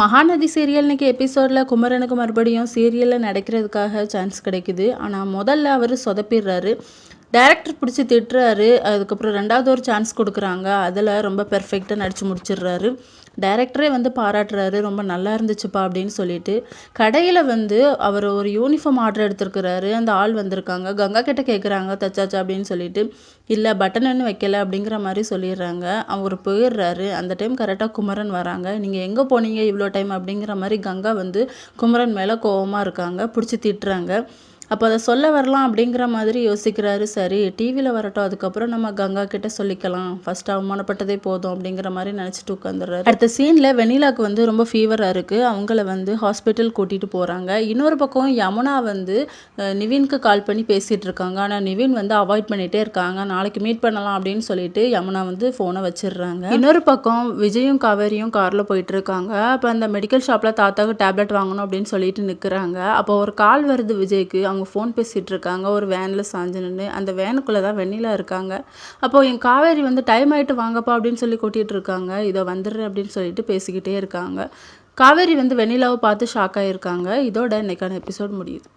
Mahanadi serial இன்றைக்கி எபிசோடில் குமரனுக்கு மறுபடியும் சீரியலில் நடக்கிறதுக்காக சான்ஸ் கிடைக்குது. ஆனால் முதல்ல அவர் சொதப்பிடுறாரு. டேரக்டர் பிடிச்சி திட்டுறாரு. அதுக்கப்புறம் ரெண்டாவது ஒரு சான்ஸ் கொடுக்குறாங்க. அதில் ரொம்ப பெர்ஃபெக்டாக நடித்து முடிச்சிடுறாரு. டைரக்டரே வந்து பாராட்டுறாரு. ரொம்ப நல்லா இருந்துச்சுப்பா அப்படின்னு சொல்லிட்டு. கடையில் வந்து அவர் ஒரு யூனிஃபார்ம் ஆர்டர் எடுத்திருக்கிறாரு. அந்த ஆள் வந்திருக்காங்க. கங்கா கிட்ட கேட்குறாங்க தச்சாச்சா அப்படின்னு சொல்லிட்டு. இல்லை பட்டன் ஒன்று வைக்கல அப்படிங்கிற மாதிரி சொல்லிடுறாங்க. அவர் போயிடுறாரு. அந்த டைம் கரெக்டாக குமரன் வராங்க. நீங்கள் எங்கே போனீங்க இவ்வளோ டைம் அப்படிங்கிற மாதிரி கங்கா வந்து குமரன் மேலே கோவமாக இருக்காங்க. பிடிச்சி திட்டுறாங்க. அப்போ அதை சொல்ல வரலாம் அப்படிங்கிற மாதிரி யோசிக்கிறாரு. சரி டிவியில் வரட்டும். அதுக்கப்புறம் நம்ம கங்கா கிட்ட சொல்லிக்கலாம். ஃபர்ஸ்ட் அவமானப்பட்டதே போதும் அப்படிங்கிற மாதிரி நினச்சிட்டு உட்காந்துடுறாரு அடுத்த சீனில் வெனிலாக்கு வந்து ரொம்ப ஃபீவராக இருக்குது அவங்கள வந்து ஹாஸ்பிட்டல் கூட்டிகிட்டு போகிறாங்க இன்னொரு பக்கம் யமுனா வந்து நிவின்க்கு கால் பண்ணி பேசிகிட்டு இருக்காங்க. ஆனால் நிவின் வந்து அவாய்ட் பண்ணிகிட்டே இருக்காங்க. நாளைக்கு மீட் பண்ணலாம் அப்படின்னு சொல்லிட்டு யமுனா வந்து ஃபோனை வச்சிடுறாங்க. இன்னொரு பக்கம் விஜயும் காவேரியும் காரில் போயிட்டுருக்காங்க அப்போ அந்த மெடிக்கல் ஷாப்பில் தாத்தாவுக்கு டேப்லெட் வாங்கணும் அப்படின்னு சொல்லிட்டு நிற்கிறாங்க அப்போ ஒரு கால் வருது விஜய்க்கு. அவங்க அவங்க ஃபோன் பேசிகிட்டு இருக்காங்க ஒரு வேனில் சாஞ்சு நின்று அந்த வேனுக்குள்ளே தான் வெண்ணிலா இருக்காங்க. அப்போ என் காவேரி வந்து டைம் ஆகிட்டு வாங்கப்பா அப்படின்னு சொல்லி கூட்டிகிட்டு இருக்காங்க இதை வந்துடுறேன் அப்படின்னு சொல்லிட்டு பேசிக்கிட்டே இருக்காங்க. காவேரி வந்து வெண்ணிலாவை பார்த்து ஷாக் ஆகியிருக்காங்க இதோட இன்றைக்கான எபிசோட் முடியுது.